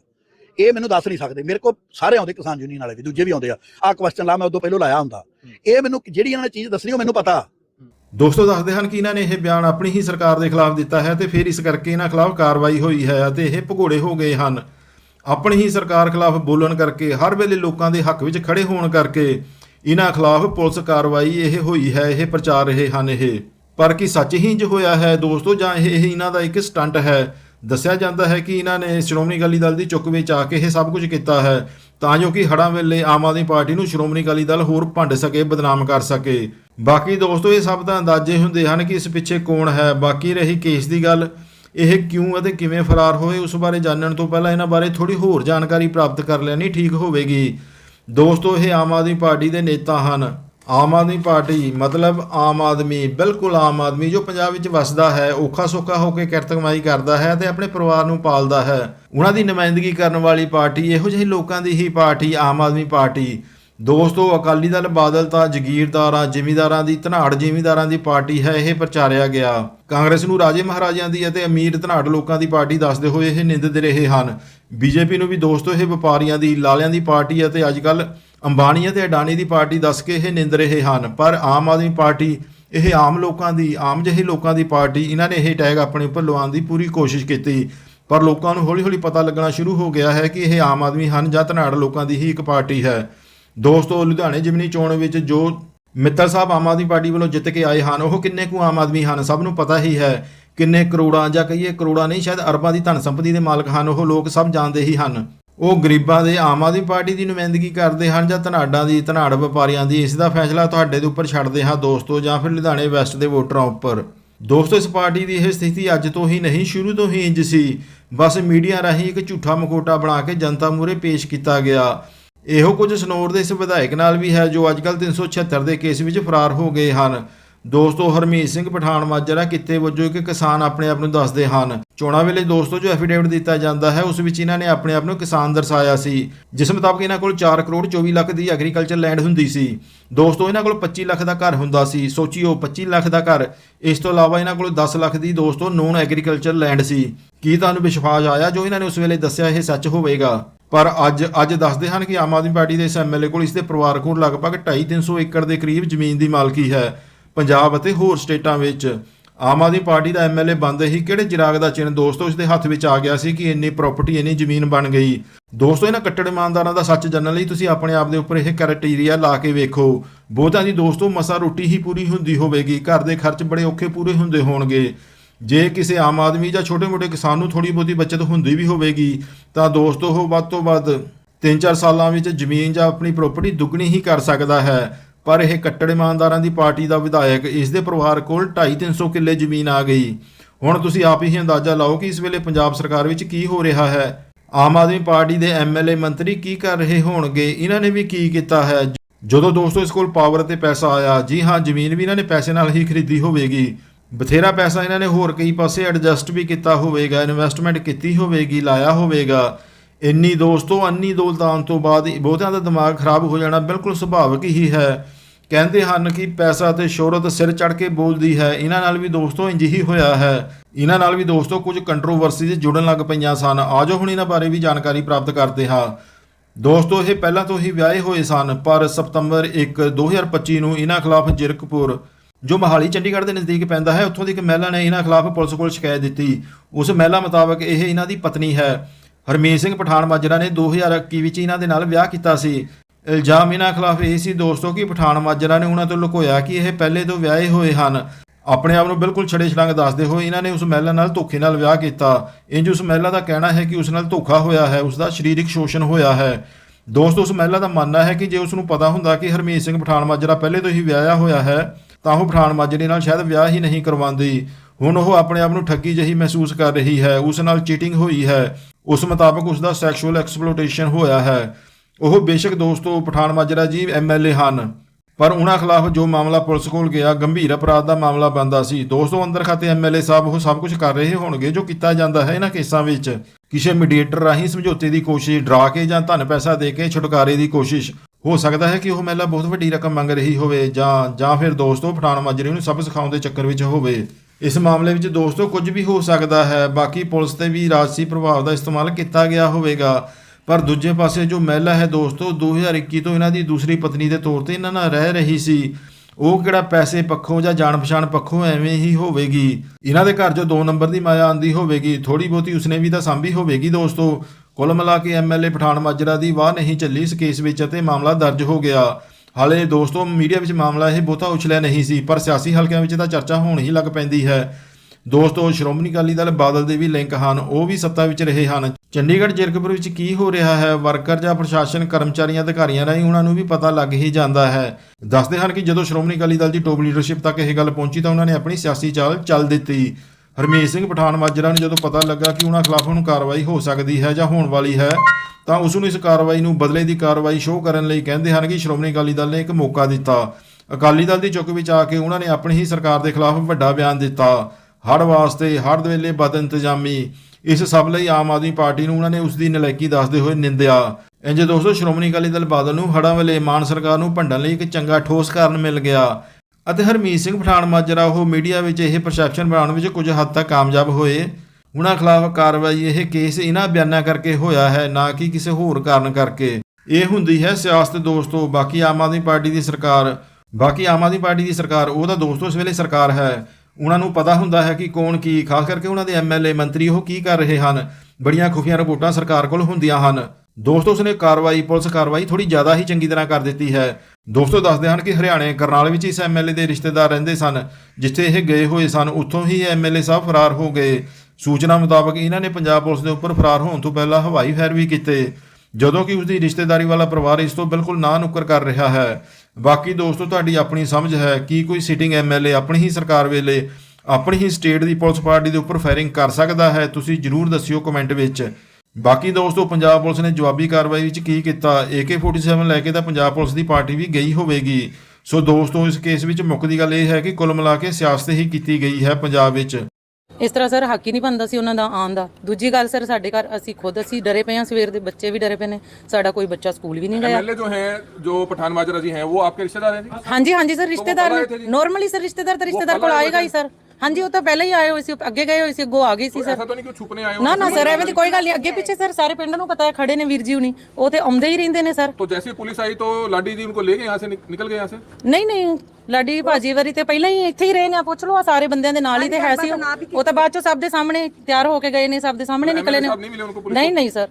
Speaker 1: ਇਹ ਮੈਨੂੰ ਦੱਸ ਨਹੀਂ ਸਕਦੇ। ਮੇਰੇ ਕੋਲ ਸਾਰੇ ਆਉਂਦੇ ਕਿਸਾਨ ਯੂਨੀਅਨ ਵਾਲੇ ਵੀ, ਦੂਜੇ ਵੀ ਆਉਂਦੇ ਆ। ਆ ਕੁਐਸਚਨ ਲਾ, ਮੈਂ ਉਦੋਂ ਪਹਿਲਾਂ ਲਾਇਆ ਹੁੰਦਾ। ਇਹ ਮੈਨੂੰ ਜਿਹੜੀ ਇਹਨਾਂ ਨੇ ਚੀਜ਼ ਦੱਸਣੀ, ਉਹ ਮੈਨੂੰ ਪਤਾ।
Speaker 5: ਦੋਸਤੋ, ਦੱਸਦੇ ਹਨ ਕਿ ਇਹਨਾਂ ਨੇ ਇਹ ਬਿਆਨ ਆਪਣੀ ਹੀ ਸਰਕਾਰ ਦੇ ਖਿਲਾਫ ਦਿੱਤਾ ਹੈ ਤੇ ਫਿਰ ਇਸ ਕਰਕੇ ਇਹਨਾਂ ਖਿਲਾਫ ਕਾਰਵਾਈ ਹੋਈ ਹੈ ਅਤੇ ਇਹ ਭਗੋੜੇ ਹੋ ਗਏ ਹਨ। ਆਪਣੀ ਹੀ ਸਰਕਾਰ ਖਿਲਾਫ ਬੋਲਣ ਕਰਕੇ, ਹਰ ਵੇਲੇ ਲੋਕਾਂ ਦੇ ਹੱਕ ਵਿੱਚ ਖੜੇ ਹੋਣ ਕਰਕੇ ਇਹਨਾਂ ਖਿਲਾਫ ਪੁਲਿਸ ਕਾਰਵਾਈ ਇਹ ਹੋਈ ਹੈ, ਇਹ ਪ੍ਰਚਾਰ ਰਹੇ ਹਨ ਇਹ। ਪਰ ਕੀ ਸੱਚ ਹੀ ਇੰਜ ਹੋਇਆ ਹੈ ਦੋਸਤੋ, ਜਾਂ ਇਹ ਇਹਨਾਂ ਦਾ ਇੱਕ ਸਟੰਟ ਹੈ? ਦੱਸਿਆ ਜਾਂਦਾ ਹੈ ਕਿ ਇਹਨਾਂ ਨੇ ਸ਼੍ਰੋਮਣੀ ਅਕਾਲੀ ਦਲ ਦੀ ਚੁੱਕ ਵਿੱਚ ਆ ਕੇ ਇਹ ਸਭ ਕੁਝ ਕੀਤਾ ਹੈ, ਤਾਂ ਜੋ ਕਿ ਹੜਾਂ ਵੇਲੇ ਆਮ ਆਦਮੀ ਪਾਰਟੀ ਨੂੰ ਸ਼੍ਰੋਮਣੀ ਅਕਾਲੀ ਦਲ ਹੋਰ ਭੰਡ ਸਕੇ, ਬਦਨਾਮ ਕਰ ਸਕੇ। ਬਾਕੀ ਦੋਸਤੋ, ਇਹ ਸਭ ਤਾਂ ਅੰਦਾਜ਼ੇ ਹੁੰਦੇ ਹਨ ਕਿ ਇਸ ਪਿੱਛੇ ਕੌਣ ਹੈ। ਬਾਕੀ ਰਹੀ ਕੇਸ ਦੀ ਗੱਲ, ਇਹ ਕਿਉਂ ਅਤੇ ਕਿਵੇਂ ਫਰਾਰ ਹੋਏ, ਉਸ ਬਾਰੇ ਜਾਣਨ ਤੋਂ ਪਹਿਲਾਂ ਇਹਨਾਂ ਬਾਰੇ ਥੋੜੀ ਹੋਰ ਜਾਣਕਾਰੀ ਪ੍ਰਾਪਤ ਕਰ ਲੈਣੀ ਠੀਕ ਹੋਵੇਗੀ। ਦੋਸਤੋ, ਇਹ ਆਮ ਆਦਮੀ ਪਾਰਟੀ ਦੇ ਨੇਤਾ ਹਨ। ਆਮ ਆਦਮੀ ਪਾਰਟੀ, ਮਤਲਬ ਆਮ ਆਦਮੀ, ਬਿਲਕੁਲ ਆਮ ਆਦਮੀ, ਜੋ ਪੰਜਾਬ ਵਿੱਚ ਵਸਦਾ ਹੈ, ਔਖਾ ਸੌਖਾ ਹੋ ਕੇ ਕਿਰਤ ਕਮਾਈ ਕਰਦਾ ਹੈ ਤੇ ਆਪਣੇ ਪਰਿਵਾਰ ਨੂੰ ਪਾਲਦਾ ਹੈ। ਉਹਨਾਂ ਦੀ ਨੁਮਾਇੰਦਗੀ ਕਰਨ ਵਾਲੀ ਪਾਰਟੀ ਇਹੋ ਜਿਹੇ ਲੋਕਾਂ ਦੀ ਹੀ ਪਾਰਟੀ, ਆਮ ਆਦਮੀ ਪਾਰਟੀ। ਦੋਸਤੋ, ਅਕਾਲੀ ਦਲ ਬਾਦਲ ਤਾਂ ਜ਼ਗੀਰਦਾਰਾਂ, ਜ਼ਿਮੀਂਦਾਰਾਂ ਦੀ, ਧਨਾੜ ਜ਼ਿਮੀਂਦਾਰਾਂ ਦੀ ਪਾਰਟੀ ਹੈ, ਇਹ ਪ੍ਰਚਾਰਿਆ ਗਿਆ। ਕਾਂਗਰਸ ਨੂੰ ਰਾਜੇ ਮਹਾਰਾਜਿਆਂ ਦੀ ਅਤੇ ਅਮੀਰ ਧਨਾੜ ਲੋਕਾਂ ਦੀ ਪਾਰਟੀ ਦੱਸਦੇ ਹੋਏ ਇਹ ਨਿੰਦਦੇ ਰਹੇ ਹਨ। ਬੀਜੇਪੀ ਨੂੰ ਵੀ ਦੋਸਤੋ, ਇਹ ਵਪਾਰੀਆਂ ਦੀ, ਲਾਲਿਆਂ ਦੀ ਪਾਰਟੀ ਅਤੇ ਅੱਜਕੱਲ ਅੰਬਾਨੀ ਅਤੇ ਅਡਾਨੀ ਦੀ ਪਾਰਟੀ ਦੱਸ ਕੇ ਇਹ ਨਿੰਦ ਰਹੇ ਹਨ। ਪਰ ਆਮ ਆਦਮੀ ਪਾਰਟੀ, ਇਹ ਆਮ ਲੋਕਾਂ ਦੀ, ਆਮ ਜਿਹੇ ਲੋਕਾਂ ਦੀ ਪਾਰਟੀ, ਇਹਨਾਂ ਨੇ ਇਹ ਟੈਗ ਆਪਣੇ ਉੱਪਰ ਲਵਾਉਣ ਦੀ ਪੂਰੀ ਕੋਸ਼ਿਸ਼ ਕੀਤੀ। ਪਰ ਲੋਕਾਂ ਨੂੰ ਹੌਲੀ-ਹੌਲੀ ਪਤਾ ਲੱਗਣਾ ਸ਼ੁਰੂ ਹੋ ਗਿਆ ਹੈ ਕਿ ਇਹ ਆਮ ਆਦਮੀ ਹਨ ਜਾਂ ਧਨਾੜ ਲੋਕਾਂ ਦੀ ਹੀ ਇੱਕ ਪਾਰਟੀ ਹੈ। ਦੋਸਤੋ, ਲੁਧਿਆਣੇ ਜਿਮਨੀ ਚੋਣ ਵਿੱਚ ਜੋ ਮਿੱਤਲ ਸਾਹਿਬ ਆਮ ਆਦਮੀ ਪਾਰਟੀ ਵੱਲੋਂ ਜਿੱਤ ਕੇ ਆਏ ਹਨ, ਉਹ ਕਿੰਨੇ ਕੁ ਆਮ ਆਦਮੀ ਹਨ? ਸਭ ਨੂੰ ਪਤਾ ਹੀ ਹੈ ਕਿੰਨੇ ਕਰੋੜਾਂ ਜਾਂ ਕਹੀਏ ਕਰੋੜਾਂ ਨਹੀਂ, ਸ਼ਾਇਦ ਅਰਬਾਂ ਦੀ ਧਨ ਸੰਪਤੀ ਦੇ ਮਾਲਕ ਹਨ, ਉਹ ਲੋਕ ਸਭ ਜਾਣਦੇ ਹੀ ਹਨ। ਉਹ ਗਰੀਬਾਂ ਦੇ ਆਮ ਆਦਮੀ ਪਾਰਟੀ ਦੀ ਨੁਮਾਇੰਦਗੀ ਕਰਦੇ ਹਨ ਜਾਂ ਧਨਾੜਾਂ ਦੀ, ਧਨਾੜ ਵਪਾਰੀਆਂ ਦੀ, ਇਸ ਦਾ ਫੈਸਲਾ ਤੁਹਾਡੇ ਦੇ ਉੱਪਰ ਛੱਡਦੇ ਹਾਂ ਦੋਸਤੋ ਜਾਂ ਫਿਰ ਲੁਧਿਆਣੇ ਵੈਸਟ ਦੇ ਵੋਟਰਾਂ ਉੱਪਰ। ਦੋਸਤੋ, ਇਸ ਪਾਰਟੀ ਦੀ ਇਹ ਸਥਿਤੀ ਅੱਜ ਤੋਂ ਹੀ ਨਹੀਂ, ਸ਼ੁਰੂ ਤੋਂ ਹੀ ਇੰਜ ਸੀ। ਬਸ ਮੀਡੀਆ ਰਾਹੀਂ ਇੱਕ ਝੂਠਾ ਮਕੋਟਾ ਬਣਾ ਕੇ ਜਨਤਾ ਮੂਹਰੇ ਪੇਸ਼ ਕੀਤਾ ਗਿਆ। ਇਹੋ ਕੁਝ ਸਨੋਰ ਦੇ ਇਸ ਵਿਧਾਇਕ ਨਾਲ ਵੀ ਹੈ ਜੋ ਅੱਜਕੱਲ 376 ਦੇ ਕੇਸ ਵਿੱਚ ਫਰਾਰ ਹੋ ਗਏ ਹਨ। ਦੋਸਤੋ, ਹਰਮੀਤ ਸਿੰਘ ਪਠਾਨ ਮਾਜਰਾ ਕਿੱਤੇ ਵਜੋਂ ਇੱਕ ਕਿਸਾਨ ਆਪਣੇ ਆਪ ਨੂੰ ਦੱਸਦੇ ਹਨ ਚੋਣਾਂ ਵੇਲੇ ਦੋਸਤੋ ਜੋ ਐਫੀਡੇਵਿਟ ਦਿੱਤਾ ਜਾਂਦਾ ਹੈ, ਉਸ ਵਿੱਚ ਇਹਨਾਂ ਨੇ ਆਪਣੇ ਆਪ ਨੂੰ ਕਿਸਾਨ ਦਰਸਾਇਆ ਸੀ, ਜਿਸ ਮੁਤਾਬਕ ਇਹਨਾਂ ਕੋਲ 4 ਕਰੋੜ 24 ਲੱਖ ਦੀ ਐਗਰੀਕਲਚਰ ਲੈਂਡ ਹੁੰਦੀ ਸੀ। ਦੋਸਤੋ, ਇਹਨਾਂ ਕੋਲ 25 ਲੱਖ ਦਾ ਘਰ ਹੁੰਦਾ ਸੀ। ਸੋਚਿਓ 25 ਲੱਖ ਦਾ ਘਰ, ਇਸ ਤੋਂ ਇਲਾਵਾ ਇਹਨਾਂ ਕੋਲ 10 ਲੱਖ ਦੀ ਦੋਸਤੋ ਨੋਨ ਐਗਰੀਕਲਚਰ ਲੈਂਡ ਸੀ। ਕੀ ਤੁਹਾਨੂੰ ਵਿਸ਼ਵਾਸ ਆਇਆ ਜੋ ਇਹਨਾਂ ਨੇ ਉਸ ਵੇਲੇ ਦੱਸਿਆ, ਇਹ ਸੱਚ ਹੋਵੇਗਾ? ਪਰ ਅੱਜ ਅੱਜ ਦੱਸਦੇ ਹਨ ਕਿ ਆਮ ਆਦਮੀ ਪਾਰਟੀ ਦੇ ਇਸ ਐਮਐਲਏ ਕੋਲ ਇਸ ਦੇ ਪਰਿਵਾਰ ਕੋਲ ਲਗਭਗ 2.5 300 ਏਕੜ ਦੇ ਕਰੀਬ ਜ਼ਮੀਨ ਦੀ ਮਾਲਕੀ ਹੈ, ਪੰਜਾਬ ਅਤੇ ਹੋਰ ਸਟੇਟਾਂ ਵਿੱਚ। ਆਮ ਆਦਮੀ ਪਾਰਟੀ ਦਾ ਐਮਐਲਏ ਬਣਦੇ ਹੀ ਕਿਹੜੇ ਚਿਰਾਗ ਦਾ ਚਿੰਨ੍ਹ ਦੋਸਤੋ ਇਸ ਦੇ ਹੱਥ ਵਿੱਚ ਆ ਗਿਆ ਸੀ ਕਿ ਇੰਨੀ ਪ੍ਰਾਪਰਟੀ ਇੰਨੀ ਜ਼ਮੀਨ ਬਣ ਗਈ? ਦੋਸਤੋ, ਇਹਨਾਂ ਕੱਟੜ ਇਮਾਨਦਾਰਾਂ ਦਾ ਸੱਚ ਜਾਣਨ ਲਈ ਤੁਸੀਂ ਆਪਣੇ ਆਪ ਦੇ ਉੱਪਰ ਇਹ ਕ੍ਰਾਈਟੇਰੀਆ ਲਾ ਕੇ ਵੇਖੋ। ਬਹੁਤਾਂ ਦੀ ਦੋਸਤੋ, ਮਸਾ ਰੋਟੀ ਹੀ ਪੂਰੀ ਹੁੰਦੀ ਹੋਵੇਗੀ। ਘਰ ਦੇ ਖਰਚ ਬੜੇ ਔਖੇ ਪੂਰੇ ਹੁੰਦੇ ਹੋਣਗੇ। ਜੇ ਕਿਸੇ ਆਮ ਆਦਮੀ ਜਾਂ ਛੋਟੇ-ਮੋਟੇ ਕਿਸਾਨ ਨੂੰ ਥੋੜੀ ਬਹੁਤੀ ਬਚਤ ਹੁੰਦੀ ਵੀ ਹੋਵੇਗੀ, ਤਾਂ ਦੋਸਤੋ, ਉਹ ਵੱਧ ਤੋਂ ਵੱਧ 3-4 ਸਾਲਾਂ ਵਿੱਚ ਜ਼ਮੀਨ ਜਾਂ ਆਪਣੀ ਪ੍ਰਾਪਰਟੀ ਦੁੱਗਣੀ ਹੀ ਕਰ ਸਕਦਾ ਹੈ। ਪਰ ਇਹ ਕੱਟੜ ਇਮਾਨਦਾਰਾਂ ਦੀ ਪਾਰਟੀ ਦਾ ਵਿਧਾਇਕ, ਇਸ ਦੇ ਪਰਿਵਾਰ ਕੋਲ 2.5-300 ਕਿੱਲੇ ਜ਼ਮੀਨ ਆ ਗਈ। ਹੁਣ ਤੁਸੀਂ ਆਪ ਹੀ ਅੰਦਾਜ਼ਾ ਲਾਓ ਕਿ ਇਸ ਵੇਲੇ ਪੰਜਾਬ ਸਰਕਾਰ ਵਿੱਚ ਕੀ ਹੋ ਰਿਹਾ ਹੈ। ਆਮ ਆਦਮੀ ਪਾਰਟੀ ਦੇ ਐਮਐਲਏ ਮੰਤਰੀ ਕੀ ਕਰ ਰਹੇ ਹੋਣਗੇ? ਇਹਨਾਂ ਨੇ ਵੀ ਕੀ ਕੀਤਾ ਹੈ? ਜਦੋਂ ਦੋਸਤੋ, ਇਸ ਕੋਲ ਪਾਵਰ ਤੇ ਪੈਸਾ ਆਇਆ, ਜੀ ਹਾਂ, ਜ਼ਮੀਨ ਵੀ ਇਹਨਾਂ ਨੇ ਪੈਸੇ ਨਾਲ ਹੀ ਖਰੀਦੀ ਹੋਵੇਗੀ। ਬਥੇਰਾ ਪੈਸਾ ਇਹਨਾਂ ਨੇ ਹੋਰ ਕਈ ਪਾਸੇ ਐਡਜਸਟ ਵੀ ਕੀਤਾ ਹੋਵੇਗਾ ਇਨਵੈਸਟਮੈਂਟ ਕੀਤੀ ਹੋਵੇਗੀ, ਲਾਇਆ ਹੋਵੇਗਾ। ਇੰਨੀ ਦੋਸਤੋ ਅੰਨੀ ਦੌਲਤ ਤੋਂ ਬਾਅਦ ਬਹੁਤਿਆਂ ਦਾ ਦਿਮਾਗ ਖਰਾਬ ਹੋ ਜਾਣਾ ਬਿਲਕੁਲ ਸੁਭਾਵਿਕ ਹੀ ਹੈ। ਕਹਿੰਦੇ ਹਨ ਕਿ ਪੈਸਾ ਤੇ ਸ਼ੋਹਰਤ ਸਿਰ ਚੜ ਕੇ ਬੋਲਦੀ ਹੈ। ਇਹਨਾਂ ਨਾਲ ਵੀ ਦੋਸਤੋ ਇੰਜ ਹੀ ਹੋਇਆ ਹੈ। ਇਹਨਾਂ ਨਾਲ ਵੀ ਦੋਸਤੋ ਕੁਝ ਕੰਟਰੋਵਰਸੀ ਜੁੜਨ ਲੱਗ ਪਈਆਂ ਸਨ। ਆਜੋ ਹੁਣ ਇਹਨਾਂ ਬਾਰੇ ਵੀ ਜਾਣਕਾਰੀ ਪ੍ਰਾਪਤ ਕਰਦੇ ਹਾਂ। ਦੋਸਤੋ, ਇਹ ਪਹਿਲਾਂ ਤੋਂ ਹੀ ਵਿਆਹੇ ਹੋਏ ਸਨ, ਪਰ ਸਤੰਬਰ 1 2025 ਨੂੰ ਇਹਨਾਂ ਖਿਲਾਫ ਜਿਰਕਪੁਰ, ਜੋ ਮਹਾਲੀ, ਚੰਡੀਗੜ੍ਹ ਦੇ ਨਜ਼ਦੀਕ ਪੈਂਦਾ ਹੈ, ਉੱਥੋਂ ਦੀ ਇੱਕ ਮਹਿਲਾ ਨੇ ਇਹਨਾਂ ਖਿਲਾਫ ਪੁਲਿਸ ਕੋਲ ਸ਼ਿਕਾਇਤ ਦਿੱਤੀ। ਉਸ ਮਹਿਲਾ ਮੁਤਾਬਕ ਇਹ ਇਹਨਾਂ ਦੀ ਪਤਨੀ ਹੈ। ਹਰਮੀਤ ਸਿੰਘ ਪਠਾਨ ਮਾਜਰਾ ਨੇ 2021 ਵਿੱਚ ਇਹਨਾਂ ਦੇ ਨਾਲ ਵਿਆਹ ਕੀਤਾ ਸੀ। ਇਲਜ਼ਾਮ ਇਹਨਾਂ ਖਿਲਾਫ ਇਹ ਸੀ, ਦੋਸਤੋ, ਕਿ ਪਠਾਨ ਮਾਜਰਾ ਨੇ ਉਹਨਾਂ ਤੋਂ ਲੁਕੋਇਆ ਕਿ ਇਹ ਪਹਿਲੇ ਤੋਂ ਵਿਆਹੇ ਹੋਏ ਹਨ। ਆਪਣੇ ਆਪ ਨੂੰ ਬਿਲਕੁਲ ਛੜੇ ਛਲੰਗ ਦੱਸਦੇ ਹੋਏ ਇਹਨਾਂ ਨੇ ਉਸ ਮਹਿਲਾ ਨਾਲ ਧੋਖੇ ਨਾਲ ਵਿਆਹ ਕੀਤਾ। ਇੰਜ ਉਸ ਮਹਿਲਾ ਦਾ ਕਹਿਣਾ ਹੈ ਕਿ ਉਸ ਨਾਲ ਧੋਖਾ ਹੋਇਆ ਹੈ, ਉਸ ਦਾ ਸਰੀਰਕ ਸ਼ੋਸ਼ਣ ਹੋਇਆ ਹੈ। ਦੋਸਤੋ, ਉਸ ਮਹਿਲਾ ਦਾ ਮੰਨਣਾ ਹੈ ਕਿ ਜੇ ਉਸ ਨੂੰ ਪਤਾ ਹੁੰਦਾ ਕਿ ਹਰਮੀਤ ਸਿੰਘ ਪਠਾਨ ਮਾਜਰਾ ਪਹਿਲੇ ਤੋਂ ਹੀ ਵਿਆਹਿਆ ਹੋਇਆ ਹੈ, ਤਾਂ ਉਹ ਪਠਾਨ ਮਾਜਰੇ ਨਾਲ ਸ਼ਾਇਦ ਵਿਆਹ ਹੀ ਨਹੀਂ ਕਰਵਾਉਂਦੀ। ਹੁਣ ਉਹ ਆਪਣੇ ਆਪ ਨੂੰ ਠੱਗੀ ਜਹੀ ਮਹਿਸੂਸ ਕਰ ਰਹੀ ਹੈ, ਉਸ ਨਾਲ ਚੀਟਿੰਗ ਹੋਈ ਹੈ। ਉਸ ਮੁਤਾਬਕ ਉਸ ਦਾ ਸੈਕਸ਼ੂਅਲ ਐਕਸਪਲੋਇਟੇਸ਼ਨ ਹੋਇਆ ਹੈ। ਉਹ ਬੇਸ਼ੱਕ ਦੋਸਤੋ ਪਠਾਨ ਮਾਜਰਾ ਜੀ ਐਮਐਲਏ ਹਨ। ਪਰ ਉਹਨਾਂ ਖਿਲਾਫ ਜੋ ਮਾਮਲਾ ਪੁਲਿਸ ਕੋਲ ਗਿਆ, ਗੰਭੀਰ ਅਪਰਾਧ ਦਾ ਮਾਮਲਾ ਬੰਦਾ ਸੀ। ਦੋਸਤੋ ਅੰਦਰ ਖਾਤੇ ਐਮਐਲਏ ਸਾਹਿਬ ਉਹ ਸਭ ਕੁਝ ਕਰ ਰਹੇ ਹੋਣਗੇ, ਜੋ ਕੀਤਾ ਜਾਂਦਾ ਹੈ ਇਹਨਾਂ ਕੇਸਾਂ ਵਿੱਚ। ਕਿਸੇ ਮੀਡੀਏਟਰ ਰਾਹੀਂ ਸਮਝੌਤੇ ਦੀ ਕੋਸ਼ਿਸ਼, ਡਰਾ ਕੇ ਜਾਂ ਧਨ ਪੈਸਾ ਦੇ ਕੇ ਛੁਟਕਾਰੇ ਦੀ ਕੋਸ਼ਿਸ਼। ਹੋ ਸਕਦਾ ਹੈ ਕਿ ਉਹ ਮਹਿਲਾ ਬਹੁਤ ਵੱਡੀ ਰਕਮ ਮੰਗ ਰਹੀ ਹੋਵੇ ਜਾਂ ਜਾਂ ਫਿਰ ਦੋਸਤੋ ਪਠਾਨ ਮਾਜਰੇ ਨੂੰ ਸਭ ਸਿਖਾਉਣ ਦੇ ਚੱਕਰ ਵਿੱਚ ਹੋਵੇ। ਇਸ ਮਾਮਲੇ ਵਿੱਚ ਦੋਸਤੋ ਕੁਝ ਵੀ ਹੋ ਸਕਦਾ ਹੈ। ਬਾਕੀ ਪੁਲਿਸ ਤੇ ਵੀ ਰਾਜਸੀ ਪ੍ਰਭਾਵ ਦਾ ਇਸਤੇਮਾਲ ਕੀਤਾ ਗਿਆ ਹੋਵੇਗਾ। ਪਰ ਦੂਜੇ ਪਾਸੇ ਜੋ ਮਹਿਲਾ ਹੈ ਦੋਸਤੋ 2021 ਤੋਂ ਇਹਨਾਂ ਦੀ ਦੂਸਰੀ ਪਤਨੀ ਦੇ ਤੌਰ ਤੇ ਇਹਨਾਂ ਨਾਲ ਰਹਿ ਰਹੀ ਸੀ। ਉਹ ਕਿਹੜਾ ਪੈਸੇ ਪੱਖੋਂ ਜਾਂ ਜਾਣ ਪਛਾਣ ਪੱਖੋਂ ਐਵੇਂ ਹੀ ਹੋਵੇਗੀ? ਇਹਨਾਂ ਦੇ ਘਰ ਜੋ 2 ਨੰਬਰ ਦੀ ਮਾਇਆ ਆਂਦੀ ਹੋਵੇਗੀ। ਥੋੜੀ ਬਹੁਤੀ ਉਸਨੇ ਵੀ ਤਾਂ ਸਾਂਭੀ ਹੋਵੇਗੀ ਦੋਸਤੋ। ਕੁੱਲ ਮਿਲਾ ਕੇ ਐਮਐਲਏ ਪਠਾਨ ਮਾਜਰਾ ਦੀ ਵਾਹ ਨਹੀਂ ਚੱਲੀ ਇਸ ਕੇਸ ਵਿੱਚ ਅਤੇ ਮਾਮਲਾ ਦਰਜ ਹੋ ਗਿਆ। ਹਾਲੇ ਦੋਸਤੋ, ਮੀਡੀਆ ਵਿੱਚ ਮਾਮਲਾ ਇਹ ਬਹੁਤਾ ਉਛਲਿਆ ਨਹੀਂ ਸੀ, ਪਰ ਸਿਆਸੀ ਹਲਕਿਆਂ ਵਿੱਚ ਤਾਂ ਚਰਚਾ ਹੋਣ ਹੀ ਲੱਗ ਪੈਂਦੀ ਹੈ। ਦੋਸਤੋ, ਸ਼੍ਰੋਮਣੀ ਅਕਾਲੀ ਦਲ ਬਾਦਲ ਦੇ ਵੀ ਲਿੰਕ ਹਨ, ਉਹ ਵੀ ਸੱਤਾ ਵਿੱਚ ਰਹੇ ਹਨ। ਚੰਡੀਗੜ੍ਹ ਜਿਰਕਪੁਰ ਵਿੱਚ ਕੀ ਹੋ ਰਿਹਾ ਹੈ? ਵਰਕਰ ਜਾਂ ਪ੍ਰਸ਼ਾਸਨ ਕਰਮਚਾਰੀਆਂ, ਅਧਿਕਾਰੀਆਂ ਰਾਹੀਂ ਉਹਨਾਂ ਨੂੰ ਵੀ ਪਤਾ ਲੱਗ ਹੀ ਜਾਂਦਾ ਹੈ। ਦੱਸਦੇ ਹਨ ਕਿ ਜਦੋਂ ਸ਼੍ਰੋਮਣੀ ਅਕਾਲੀ ਦਲ ਦੀ ਟੋਪ ਲੀਡਰਸ਼ਿਪ ਤੱਕ ਇਹ ਗੱਲ ਪਹੁੰਚੀ ਤਾਂ ਉਹਨਾਂ ਨੇ ਆਪਣੀ ਸਿਆਸੀ ਚਾਲ ਚੱਲ ਦਿੱਤੀ। ਹਰਮੀਤ ਸਿੰਘ ਪਠਾਨ ਮਾਜਰਾ ਨੂੰ ਜਦੋਂ ਪਤਾ ਲੱਗਾ ਕਿ ਉਹਨਾਂ ਖਿਲਾਫ ਹੁਣ ਕਾਰਵਾਈ ਹੋ ਸਕਦੀ ਹੈ ਜਾਂ ਹੋਣ ਵਾਲੀ ਹੈ, ਤਾਂ ਉਸ ਨੂੰ ਇਸ ਕਾਰਵਾਈ ਨੂੰ ਬਦਲੇ ਦੀ ਕਾਰਵਾਈ ਸ਼ੋਅ ਕਰਨ ਲਈ ਕਹਿੰਦੇ ਹਨ ਕਿ ਸ਼੍ਰੋਮਣੀ ਅਕਾਲੀ ਦਲ ਨੇ ਇੱਕ ਮੌਕਾ ਦਿੱਤਾ। ਅਕਾਲੀ ਦਲ ਦੀ ਚੁੱਕ ਵਿੱਚ ਆ ਕੇ ਉਹਨਾਂ ਨੇ ਆਪਣੀ ਹੀ ਸਰਕਾਰ ਦੇ ਖਿਲਾਫ ਵੱਡਾ ਬਿਆਨ ਦਿੱਤਾ। ਹੜ੍ਹ ਵਾਸਤੇ ਹੜ੍ਹ ਦੇ ਵੇਲੇ ਬਦ ਇੰਤਜ਼ਾਮੀ। ਇਸ ਸਭ ਲਈ ਆਮ ਆਦਮੀ ਪਾਰਟੀ ਨੂੰ ਉਹਨਾਂ ਨੇ ਉਸ ਦੀ ਨਲਾਇਕੀ ਦੱਸਦੇ ਹੋਏ ਨਿੰਦਿਆ। ਇੰਜ ਦੋਸਤੋ, ਸ਼੍ਰੋਮਣੀ ਅਕਾਲੀ ਦਲ ਬਾਦਲ ਨੂੰ ਹੜ੍ਹਾਂ ਵੇਲੇ ਮਾਨ ਸਰਕਾਰ ਨੂੰ ਭੰਡਣ ਲਈ ਇੱਕ ਚੰਗਾ ਠੋਸ ਕਾਰਨ ਮਿਲ ਗਿਆ। ਅਤੇ ਹਰਮੀਤ ਸਿੰਘ ਪਠਾਨ ਮਾਜਰਾ ਉਹ ਮੀਡੀਆ ਵਿੱਚ ਇਹ ਪਰਸੈਪਸ਼ਨ ਬਣਾਉਣ ਵਿੱਚ ਕੁਝ ਹੱਦ ਤੱਕ ਕਾਮਯਾਬ ਹੋਏ। ਉਹਨਾਂ ਖਿਲਾਫ ਕਾਰਵਾਈ ਇਹ ਕੇਸ ਇਹਨਾਂ ਬਿਆਨਾਂ ਕਰਕੇ ਹੋਇਆ ਹੈ, ਨਾ ਕਿ ਕਿਸੇ ਹੋਰ ਕਾਰਨ ਕਰਕੇ। ਇਹ ਹੁੰਦੀ ਹੈ, ਸਿਆਸਤ ਦੋਸਤੋ, ਬਾਕੀ ਆਮ ਆਦਮੀ ਪਾਰਟੀ ਦੀ ਸਰਕਾਰ, ਬਾਕੀ ਆਮ ਆਦਮੀ ਪਾਰਟੀ ਦੀ ਸਰਕਾਰ, ਉਹ ਤਾਂ ਦੋਸਤੋ ਇਸ ਵੇਲੇ ਸਰਕਾਰ ਹੈ। ਉਹਨਾਂ ਨੂੰ ਪਤਾ ਹੁੰਦਾ ਹੈ ਕਿ ਕੌਣ ਕੀ, ਖਾਸ ਕਰਕੇ ਉਹਨਾਂ ਦੇ ਐਮਐਲਏ ਮੰਤਰੀ ਉਹ ਕੀ ਕਰ ਰਹੇ ਹਨ। ਬੜੀਆਂ ਖੁਫੀਆ ਰਿਪੋਰਟਾਂ ਸਰਕਾਰ ਕੋਲ ਹੁੰਦੀਆਂ ਹਨ। ਦੋਸਤੋ, ਉਸਨੇ ਕਾਰਵਾਈ, ਪੁਲਿਸ ਕਾਰਵਾਈ ਥੋੜੀ ਜ਼ਿਆਦਾ ਹੀ ਚੰਗੀ ਤਰ੍ਹਾਂ ਕਰ ਦਿੱਤੀ ਹੈ। ਦੋਸਤੋ ਦੱਸਦੇ ਹਨ ਕਿ ਹਰਿਆਣੇ ਕਰਨਾਲ ਵਿੱਚ ਇਸ ਐਮਐਲਏ ਦੇ ਰਿਸ਼ਤੇਦਾਰ ਰਹਿੰਦੇ ਸਨ, ਜਿੱਥੇ ਇਹ ਗਏ ਹੋਏ ਸਨ, ਉੱਥੋਂ ਹੀ ਐਮਐਲਏ ਸਾਹਿਬ ਫਰਾਰ ਹੋ ਗਏ। ਸੂਚਨਾ ਮੁਤਾਬਕ ਇਹਨਾਂ ਨੇ ਪੰਜਾਬ ਪੁਲਿਸ ਦੇ ਉੱਪਰ ਫਰਾਰ ਹੋਣ ਤੋਂ ਪਹਿਲਾਂ ਹਵਾਈ ਫਾਇਰ ਵੀ ਕੀਤੇ, ਜਦੋਂ ਕਿ ਉਸ ਦੀ ਰਿਸ਼ਤੇਦਾਰੀ ਵਾਲਾ ਪਰਿਵਾਰ ਇਸ ਤੋਂ ਬਿਲਕੁਲ ਨਾ ਨੁੱਕਰ ਕਰ ਰਿਹਾ ਹੈ। ਬਾਕੀ ਦੋਸਤੋ, ਤੁਹਾਡੀ ਆਪਣੀ ਸਮਝ ਹੈ ਕਿ ਕੋਈ ਸਿਟਿੰਗ ਐਮਐਲਏ ਆਪਣੀ ਹੀ ਸਰਕਾਰ ਵੇਲੇ ਆਪਣੀ ਹੀ ਸਟੇਟ ਦੀ ਪੁਲਿਸ ਪਾਰਟੀ ਦੇ ਉੱਪਰ ਫਾਇਰਿੰਗ ਕਰ ਸਕਦਾ ਹੈ। ਤੁਸੀਂ ਜਰੂਰ ਦੱਸਿਓ ਕਮੈਂਟ ਵਿੱਚ। ਬਾਕੀ ਦੋਸਤੋ ਪੰਜਾਬ ਪੁਲਿਸ ਨੇ ਜਵਾਬੀ ਕਾਰਵਾਈ ਵਿੱਚ ਕੀ ਕੀਤਾ? AK47 ਲੈ ਕੇ ਤਾਂ ਪੰਜਾਬ ਪੁਲਿਸ ਦੀ ਪਾਰਟੀ ਵੀ ਗਈ ਹੋਵੇਗੀ। ਸੋ ਦੋਸਤੋ ਇਸ ਕੇਸ ਵਿੱਚ ਮੁੱਕਦੀ ਗੱਲ ਇਹ ਹੈ ਕਿ ਕੁੱਲ ਮਿਲਾ ਕੇ ਸਿਆਸਤ ਹੀ ਕੀਤੀ ਗਈ ਹੈ ਪੰਜਾਬ ਵਿੱਚ।
Speaker 6: ਇਸ ਤਰ੍ਹਾਂ ਸਰ ਹੱਕ ਹੀ ਨਹੀਂ ਬੰਦਾ ਸੀ ਉਹਨਾਂ ਦਾ ਆਉਣ ਦਾ। ਦੂਜੀ ਗੱਲ ਸਰ ਸਾਡੇ ਘਰ ਅਸੀਂ ਖੁਦ ਅਸੀਂ ਡਰੇ ਪਏ ਹਾਂ ਸਵੇਰ ਦੇ ਬੱਚੇ ਵੀ ਡਰੇ ਪਏ ਨੇ। ਸਾਡਾ ਕੋਈ ਬੱਚਾ ਸਕੂਲ ਵੀ ਨਹੀਂ ਗਿਆ।
Speaker 7: ਐਮਐਲਏ ਜੋ ਹੈ ਜੋ ਪਠਾਨ ਮਾਜਰਾ ਜੀ ਹੈ ਉਹ ਆਪਕੇ ਰਿਸ਼ਤੇਦਾਰ ਹੈ ਜੀ?
Speaker 6: ਹਾਂਜੀ ਹਾਂਜੀ ਸਰ ਰਿਸ਼ਤੇਦਾਰ ਨਾਰਮਲੀ ਸਰ ਰਿਸ਼ਤੇਦਾਰ ਤਾਂ ਰਿਸ਼ਤੇਦਾਰ ਕੋਲ ਆਏਗਾ ਹੀ ਸਰ। ਹਾਂਜੀ ਉਹ ਤਾਂ ਪਹਿਲਾਂ ਹੀ ਆਏ ਹੋਏ ਸੀ ਅੱਗੇ ਗਏ ਹੋਏ ਸੀ ਅੱਗੋਂ ਆ ਗਏ ਸੀ
Speaker 7: तो
Speaker 6: ਸਰ
Speaker 7: ऐसा तो नहीं कि वो छुपने आए हो
Speaker 6: ਨਾ ਨਾ ਸਰ ਐਵੇਂ ਦੀ ਕੋਈ ਗੱਲ ਨਹੀਂ ਅੱਗੇ ਪਿੱਛੇ ਸਰ ਸਾਰੇ ਪਿੰਡ ਨੂੰ ਪਤਾ ਹੈ ਖੜੇ ਨੇ ਵੀਰ ਜੀ ਹੁਣੀ ਉਹ ਤੇ ਆਉਂਦੇ ਹੀ ਰਹਿੰਦੇ ਨੇ ਸਰ
Speaker 7: तो जैसे ही पुलिस आई तो लाडी जी उनको ले गए यहाँ से निक- निकल गए यहाँ से
Speaker 6: ਨਹੀਂ ਨਹੀਂ ਲਾਡੀ ਭਾਜੀ ਵਾਰੀ ਤੇ ਪਹਿਲਾਂ ਹੀ ਇੱਥੇ ਹੀ ਰਹੇ ਨੇ ਆ ਪੁੱਛ ਲਓ ਆ ਸਾਰੇ ਬੰਦਿਆਂ ਦੇ ਨਾਲ ਹੀ ਤੇ ਹੈ ਸੀ ਉਹ ਉਹ ਤਾਂ ਬਾਅਦ ਚੋਂ ਸਭ ਦੇ ਸਾਹਮਣੇ ਤਿਆਰ ਹੋ ਕੇ ਗਏ ਨੇ ਸਭ ਦੇ ਸਾਹਮਣੇ ਨਿਕਲੇ ਨੇ
Speaker 7: साहब नहीं मिले उनको पुलिस
Speaker 6: ਨਹੀਂ ਨਹੀਂ ਸਰ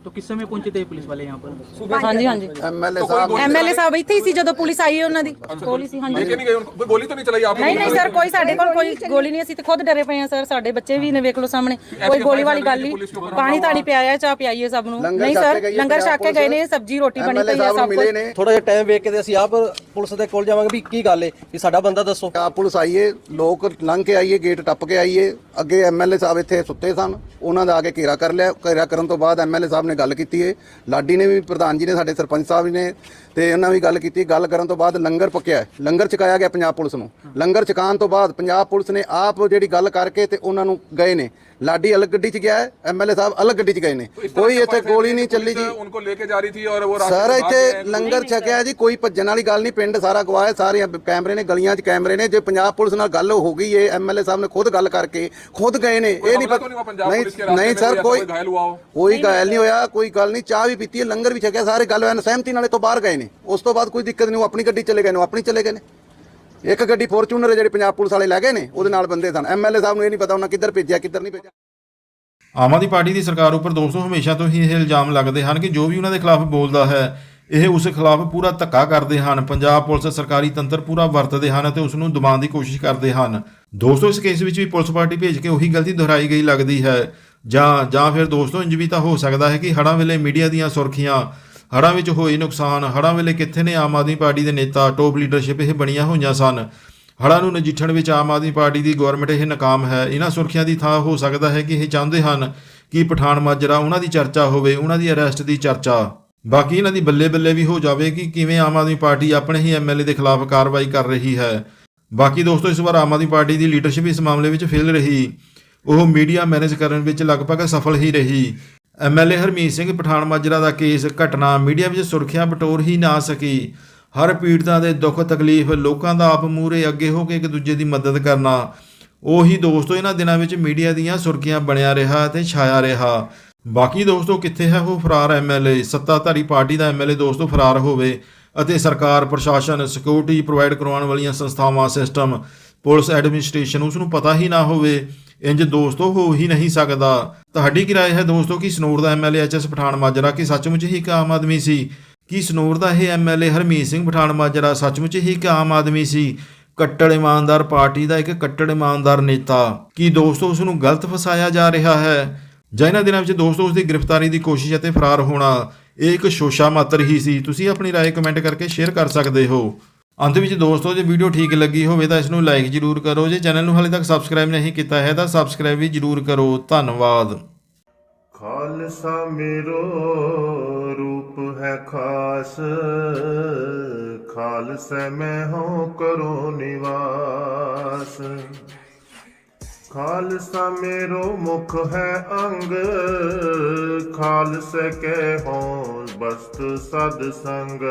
Speaker 8: तो किस समय पहुंचे थे पुलिस वाले यहाँ पर
Speaker 6: ਹਾਂਜੀ ਹਾਂਜੀ
Speaker 1: ਐਮਐਲਏ ਸਾਹਿਬ
Speaker 6: ਐਮਐਲਏ ਸਾਹਿਬ ਇੱਥੇ ਹੀ ਸੀ ਜਦੋਂ ਪੁਲਿਸ ਆਈ ਹੈ ਉਹਨਾਂ ਦੀ ਕੋਲ ਹੀ ਸੀ ਹਾਂਜੀ
Speaker 7: लेके नहीं गए उनको कोई गोली तो नहीं चलाई आप
Speaker 6: ਨਹੀਂ ਨਹੀਂ ਸਰ ਕੋਈ ਸਾਡੇ ਕੋਲ ਕੋਈ ਗੋਲੀ ਨਹੀਂ ਅਸੀਂ ਤੇ ਖੁਦ ਡਰੇ ਪਏ ਆ ਸਰ ਸਾਡੇ ਬੱਚੇ ਵੀ ਨੇ ਵੇਖ ਲਓ ਸਾਹਮਣੇ ਕੋਈ ਗੋਲੀ ਵਾਲੀ ਗੱਲ ਨਹੀਂ ਪਾਣੀ ਤਾਣੀ ਪਿਆਇਆ ਚਾਹ ਪਿਆਈਏ ਸਭ ਨੂੰ ਨਹੀਂ ਸਰ ਲੰਗਰ ਛਕ ਕੇ ਗਏ ਨੇ ਸਬਜੀ ਰੋਟੀ ਬਣੀ ਪਈ ਆ ਸਭ ਕੁਝ
Speaker 9: ਥੋੜਾ ਜਿਹਾ ਟਾਈਮ ਵੇਖ ਕੇ ਤੇ ਅਸੀਂ ਆਪ ਪੁਲਿਸ ਦੇ ਕੋਲ ਜਾਵਾਂਗੇ ਵੀ ਕੀ ਗੱਲ ਏ ਵੀ ਸਾਡਾ ਬੰਦਾ ਦੱਸੋ
Speaker 10: ਆ ਪੁਲਿਸ ਆਈਏ ਲੋਕ ਲੰਘ ਕੇ ਆਈਏ ਗੇਟ ਟੱਪ ਕੇ ਆਈਏ ਅੱਗੇ ਐਮਐਲਏ ਸਾਹਿਬ ਇੱਥੇ ਸੁੱਤੇ ਸਨ ਉਹਨਾਂ ਦਾ ਆ ਕੇ ਘੇਰਾ ਕਰ ਲਿਆ ਘੇਰਾ ਕਰਨ ਤੋਂ ਬਾਅਦ ਐਮਐਲਏ ਸਾਹਿਬ ਨੇ ਗੱਲ ਕੀਤੀ ਹੈ ਲਾਡੀ ਨੇ ਵੀ ਪ੍ਰਧਾਨ ਜੀ ਨੇ ਸਾਡੇ ਸਰਪੰਚ ਸਾਹਿਬ ਨੇ ਤੇ ਇਹਨਾਂ ਵੀ ਗੱਲ ਕੀਤੀ ਗੱਲ ਕਰਨ ਤੋਂ ਬਾਅਦ ਲੰਗਰ ਪੱਕਿਆ ਲੰਗਰ ਚਕਾਇਆ ਗਿਆ ਪੰਜਾਬ ਪੁਲਿਸ ਨੂੰ। ਲੰਗਰ ਚਕਾਉਣ ਤੋਂ ਬਾਅਦ ਪੰਜਾਬ ਪੁਲਿਸ ਨੇ ਆਪ ਜਿਹੜੀ ਗੱਲ ਕਰਕੇ ਤੇ ਉਹਨਾਂ ਨੂੰ ਗਏ ਨੇ। ਲਾਡੀ ਅਲੱਗ ਗੱਡੀ 'ਚ ਗਿਆ ਹੈ ਐਮਐਲਏ ਸਾਹਿਬ ਅਲੱਗ ਗੱਡੀ 'ਚ ਗਏ ਨੇ। ਕੋਈ ਇੱਥੇ ਗੋਲੀ ਨਹੀਂ ਚੱਲੀ ਜੀ।
Speaker 7: ਉਨਕੋ ਲੈ ਕੇ ਜਾ ਰਹੀ ਸੀ ਔਰ ਉਹ
Speaker 10: ਸਾਰਾ ਇੱਥੇ ਲੰਗਰ ਛਕਿਆ ਜੀ ਕੋਈ ਭੱਜਣ ਵਾਲੀ ਗੱਲ ਨਹੀਂ। ਪਿੰਡ ਸਾਰਾ ਗਵਾਇਆ ਹੈ ਸਾਰੇ ਕੈਮਰੇ ਨੇ ਗਲੀਆਂ 'ਚ ਕੈਮਰੇ ਨੇ। ਜੇ ਪੰਜਾਬ ਪੁਲਿਸ ਨਾਲ ਗੱਲ ਹੋ ਗਈ ਏ ਐਮਐਲਏ ਸਾਹਿਬ ਨੇ ਖੁਦ ਗੱਲ ਕਰਕੇ ਖੁਦ ਗਏ ਨੇ। ਇਹ ਨਹੀਂ ਨਹੀਂ ਨਹੀਂ ਸਰ ਕੋਈ ਕੋਈ ਗਾਇਲ ਨਹੀਂ ਹੋਇਆ ਕੋਈ ਗੱਲ ਨਹੀਂ। ਚਾਹ ਵੀ ਪੀਤੀ ਲੰਗਰ ਵੀ ਛਕਿਆ ਸਾਰੇ ਗੱਲ ਹੋਇਆ ਸਹਿਮਤੀ ਨਾਲੇ ਤੋਂ ਬਾਹਰ ਗਏ ਨੇ। ਉਸ ਤੋਂ ਬਾਅਦ ਕੋਈ ਦਿੱਕਤ ਨਹੀਂ, ਉਹ ਆਪਣੀ ਗੱਡੀ ਚਲੇ ਗਏ ਨੇ, ਉਹ ਆਪਣੀ ਚਲੇ ਗਏ ਨੇ। ਇੱਕ ਗੱਡੀ ਫੋਰਚੂਨਰ ਹੈ, ਜਿਹੜੀ ਪੰਜਾਬ ਪੁਲਿਸ ਵਾਲੇ ਲੈ ਗਏ ਨੇ, ਉਹਦੇ ਨਾਲ ਬੰਦੇ ਸਨ। ਐਮਐਲਏ ਸਾਹਿਬ ਨੂੰ ਇਹ ਨਹੀਂ ਪਤਾ, ਉਹਨਾਂ ਕਿੱਧਰ ਭੇਜਿਆ, ਕਿੱਧਰ ਨਹੀਂ ਭੇਜਿਆ।
Speaker 5: ਆਮ ਆਦਮੀ ਪਾਰਟੀ ਦੀ ਸਰਕਾਰ ਉੱਪਰ ਦੋਸਤੋ, ਹਮੇਸ਼ਾ ਤੋਂ ਹੀ ਇਹ ਇਲਜ਼ਾਮ ਲੱਗਦੇ ਹਨ ਕਿ ਜੋ ਵੀ ਉਹਨਾਂ ਦੇ ਖਿਲਾਫ ਬੋਲਦਾ ਹੈ, ਇਹ ਉਸ ਖਿਲਾਫ ਪੂਰਾ ਧੱਕਾ ਕਰਦੇ ਹਨ। ਪੰਜਾਬ ਪੁਲਿਸ ਸਰਕਾਰੀ ਤੰਤਰ ਪੂਰਾ ਵਰਤਦੇ ਹਨ ਅਤੇ ਉਸ ਨੂੰ ਦਬਾਉਣ ਦੀ ਕੋਸ਼ਿਸ਼ ਕਰਦੇ ਹਨ। ਦੋਸਤੋ, ਇਸ ਕੇਸ ਵਿੱਚ ਵੀ ਪੁਲਿਸ ਪਾਰਟੀ ਭੇਜ ਕੇ ਉਹੀ ਗਲਤੀ ਦੁਹਰਾਈ ਗਈ ਲੱਗਦੀ ਹੈ। ਜਾਂ ਜਾਂ ਫਿਰ ਦੋਸਤੋ, ਇੰਜ ਵੀ ਤਾਂ ਹੋ ਸਕਦਾ ਹੈ ਕਿ ਹੜ੍ਹਾਂ ਵੇਲੇ ਮੀਡੀਆ ਦੀਆਂ ਸੁਰਖੀਆਂ ਹੜ੍ਹਾਂ ਵਿੱਚ ਹੋਏ ਨੁਕਸਾਨ, ਹੜ੍ਹਾਂ ਵੇਲੇ ਕਿੱਥੇ ਨੇ ਆਮ ਆਦਮੀ ਪਾਰਟੀ ਦੇ ਨੇਤਾ? ਟੋਪ ਲੀਡਰਸ਼ਿਪ ਇਹ ਬਣੀਆਂ ਹੋਈਆਂ ਸਨ। ਹੜ੍ਹਾਂ ਨੂੰ ਨਜਿੱਠਣ ਵਿੱਚ ਆਮ ਆਦਮੀ ਪਾਰਟੀ ਦੀ ਗਵਰਨਮੈਂਟ ਇਹ ਨਾਕਾਮ ਹੈ। ਇਹਨਾਂ ਸੁਰਖੀਆਂ ਦੀ ਥਾਂ ਹੋ ਸਕਦਾ ਹੈ ਕਿ ਇਹ ਚਾਹੁੰਦੇ ਹਨ ਕਿ ਪਠਾਨ ਮਾਜਰਾ, ਉਹਨਾਂ ਦੀ ਚਰਚਾ ਹੋਵੇ, ਉਹਨਾਂ ਦੀ ਅਰੈਸਟ ਦੀ ਚਰਚਾ। ਬਾਕੀ ਇਹਨਾਂ ਦੀ ਬੱਲੇ ਬੱਲੇ ਵੀ ਹੋ ਜਾਵੇ ਕਿ ਕਿਵੇਂ ਆਮ ਆਦਮੀ ਪਾਰਟੀ ਆਪਣੇ ਹੀ ਐਮਐਲਏ ਦੇ ਖਿਲਾਫ ਕਾਰਵਾਈ ਕਰ ਰਹੀ ਹੈ। ਬਾਕੀ ਦੋਸਤੋ, ਇਸ ਵਾਰ ਆਮ ਆਦਮੀ ਪਾਰਟੀ ਦੀ ਲੀਡਰਸ਼ਿਪ ਇਸ ਮਾਮਲੇ ਵਿੱਚ ਫੇਲ ਰਹੀ। ਉਹ ਮੀਡੀਆ ਮੈਨੇਜ ਕਰਨ ਵਿੱਚ ਲਗਭਗ ਸਫਲ ਹੀ ਰਹੀ। ਐਮਐਲਏ ਹਰਮੀਤ ਸਿੰਘ ਪਠਾਨ ਮਾਜਰਾ ਦਾ ਕੇਸ ਘਟਨਾ ਮੀਡੀਆ ਵਿੱਚ ਸੁਰਖੀਆਂ ਬਟੋਰ ਹੀ ਨਾ ਸਕੀ। ਹਰ ਪੀੜਤਾਂ ਦੇ ਦੁੱਖ ਤਕਲੀਫ ਲੋਕਾਂ ਦਾ ਆਪ ਮੂਰੇ ਅੱਗੇ ਹੋ ਕੇ ਇੱਕ ਦੂਜੇ ਦੀ ਮਦਦ ਕਰਨਾ। ਉਹੀ ਦੋਸਤੋ, ਇਹਨਾਂ ਦਿਨਾਂ ਵਿੱਚ ਮੀਡੀਆ ਦੀਆਂ ਸੁਰਖੀਆਂ ਬਣਿਆ ਰਿਹਾ ਅਤੇ ਛਾਇਆ ਰਿਹਾ। ਬਾਕੀ ਦੋਸਤੋ, ਕਿੱਥੇ ਹੈ ਉਹ ਫਰਾਰ ਐਮਐਲਏ ਸੱਤਾਧਾਰੀ ਪਾਰਟੀ ਦਾ ਐਮਐਲਏ ਦੋਸਤੋ ਫਰਾਰ ਹੋਵੇ ਅਤੇ ਸਰਕਾਰ, ਪ੍ਰਸ਼ਾਸਨ ਸਿਕਿਉਰਿਟੀ ਪ੍ਰੋਵਾਈਡ ਕਰਵਾਉਣ ਵਾਲੀਆਂ ਸੰਸਥਾਵਾਂ ਸਿਸਟਮ ਪੁਲਿਸ ਐਡਮਿਨਿਸਟ੍ਰੇਸ਼ਨ ਉਸ ਨੂੰ ਪਤਾ ਹੀ ਨਾ ਹੋਵੇ। ਇੰਜ ਦੋਸਤੋ ਹੋ ਹੀ ਨਹੀਂ ਸਕਦਾ। ਤੁਹਾਡੀ ਕੀ ਰਾਏ ਹੈ ਦੋਸਤੋ? ਕਿ ਸਨੋਰ ਦਾ ਐਮਐਲਏ ਐਚਐਸ ਪਠਾਨ ਮਾਜਰਾ? ਕਿ ਸੱਚਮੁੱਚ ਹੀ ਇੱਕ ਆਮ ਆਦਮੀ ਸੀ? ਕਿ ਸਨੋਰ ਦਾ ਇਹ ਐਮਐਲਏ ਹਰਮੀਤ ਸਿੰਘ ਪਠਾਨ ਮਾਜਰਾ ਸੱਚਮੁੱਚ ਹੀ ਇੱਕ ਆਮ ਆਦਮੀ ਸੀ? ਕੱਟੜ ਇਮਾਨਦਾਰ ਪਾਰਟੀ ਦਾ ਇੱਕ ਕੱਟੜ ਇਮਾਨਦਾਰ ਨੇਤਾ। ਕੀ ਦੋਸਤੋ, ਉਸ ਨੂੰ ਗਲਤ ਫਸਾਇਆ ਜਾ ਰਿਹਾ ਹੈ? ਜਾਂ ਇਹਨਾਂ ਦਿਨਾਂ ਵਿੱਚ ਦੋਸਤੋ, ਉਸ ਦੀ ਗ੍ਰਿਫਤਾਰੀ ਦੀ ਕੋਸ਼ਿਸ਼ ਅਤੇ ਫਰਾਰ ਹੋਣਾ, ਇਹ ਇੱਕ ਸ਼ੋਸ਼ਾ ਮਾਤਰ ਹੀ ਸੀ। ਤੁਸੀਂ ਆਪਣੀ ਰਾਏ ਕਮੈਂਟ ਕਰਕੇ ਸ਼ੇਅਰ ਕਰ ਸਕਦੇ ਹੋ। ਅੰਤ ਵਿੱਚ ਦੋਸਤੋ, ਜੇ ਵੀਡੀਓ ਠੀਕ ਲੱਗੀ ਹੋਵੇ ਤਾਂ ਇਸ ਨੂੰ ਲਾਈਕ ਜ਼ਰੂਰ ਕਰੋ। ਜੇ ਚੈਨਲ ਨੂੰ ਹਾਲੇ ਤੱਕ ਸਬਸਕ੍ਰਾਈਬ ਨਹੀਂ ਕੀਤਾ ਹੈ ਤਾਂ ਸਬਸਕ੍ਰਾਈਬ ਵੀ ਜ਼ਰੂਰ ਕਰੋ। ਧੰਨਵਾਦ।
Speaker 4: ਖਾਲਸਾ ਮੇਰੋ, ਰੂਪ ਹੈ ਖਾਸ। ਖਾਲਸਾ ਮੈਂ ਹੋ, ਕਰੋ ਨਿਵਾਸ। ਖਾਲਸਾ ਮੇਰੋ, ਮੁਖ ਹੈ ਅੰਗ। ਖਾਲਸਾ ਕਹਿ ਹੋ ਬਸਤ ਸਦ ਸੰਗ।